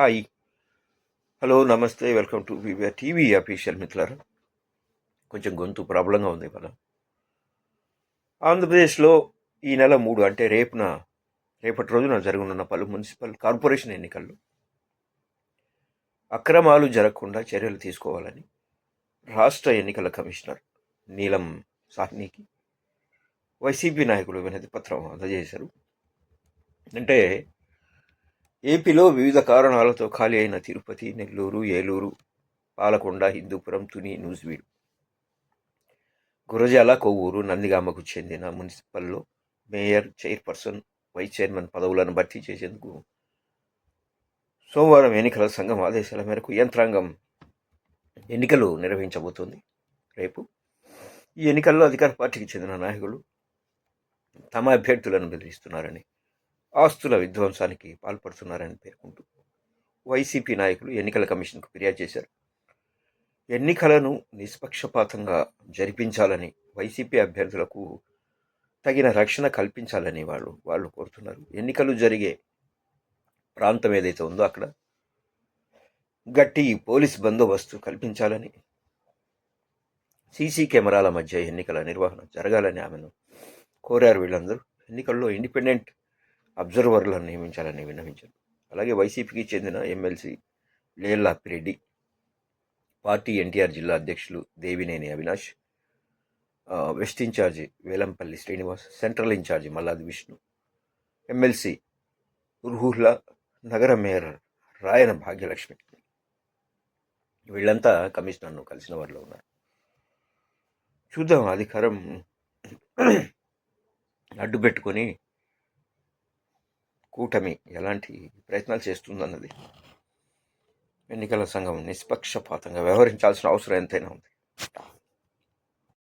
Hi hello నమస్తే welcome to VVR TV official మిత్రులారు. కొంచెం గొంతు ప్రాబ్లంగా ఉంది ఇవాళ. ఆంధ్రప్రదేశ్లో ఈ నెల మూడు అంటే రేపున రేపటి రోజున జరగనున్న పలు మున్సిపల్ కార్పొరేషన్ ఎన్నికల్లో అక్రమాలు జరగకుండా చర్యలు తీసుకోవాలని రాష్ట్ర ఎన్నికల కమిషనర్ నీలం సాహ్నికి వైసీపీ నాయకులు వినతి పత్రం అందజేశారు. అంటే ఏపీలో వివిధ కారణాలతో ఖాళీ అయిన తిరుపతి నెల్లూరు ఏలూరు పాలకొండ హిందూపురం తుని నూజివీడు. గురజాల కొవ్వూరు నందిగామకు చెందిన మున్సిపల్లో మేయర్ చైర్పర్సన్ వైస్ చైర్మన్ పదవులను భర్తీ చేసేందుకు సోమవారం ఎన్నికల సంఘం ఆదేశాల మేరకు యంత్రాంగం ఎన్నికలు నిర్వహించబోతోంది. రేపు ఈ ఎన్నికల్లో అధికార పార్టీకి చెందిన నాయకులు తమ అభ్యర్థులను బెదిరిస్తున్నారని ఆస్తుల విధ్వంసానికి పాల్పడుతున్నారని పేర్కొంటూ వైసీపీ నాయకులు ఎన్నికల కమిషన్కు ఫిర్యాదు చేశారు. ఎన్నికలను నిష్పక్షపాతంగా జరిపించాలని వైసీపీ అభ్యర్థులకు తగిన రక్షణ కల్పించాలని వాళ్ళు వాళ్ళు కోరుతున్నారు. ఎన్నికలు జరిగే ప్రాంతం ఏదైతే ఉందో అక్కడ గట్టి పోలీస్ బందోబస్తు కల్పించాలని సీసీ కెమెరాల మధ్య ఎన్నికల నిర్వహణ జరగాలని ఆమెను కోరారు వీళ్ళందరూ. ఎన్నికల్లో ఇండిపెండెంట్ అబ్జర్వర్లను నియమించాలని విన్నవించారు. అలాగే వైసీపీకి చెందిన ఎమ్మెల్సీ లేళ్ళ అప్పిరెడ్డి పార్టీ ఎన్టీఆర్ జిల్లా అధ్యక్షులు Devineni Avinash west in charge Velampalli Srinivas central in charge Malladi Vishnu MLC Ruhulla నగర మేయర్ రాయన భాగ్యలక్ష్మి. వీళ్ళంతా కమిషనర్ను కలిసిన వారిలో ఉన్నారు. చూద్దాం అధికారం అడ్డు పెట్టుకొని కూటమి ఎలాంటి ప్రయత్నాలు చేస్తుందన్నది ఎన్నికల సంఘం నిష్పక్షపాతంగా వ్యవహరించాల్సిన అవసరం ఎంతైనా ఉంది.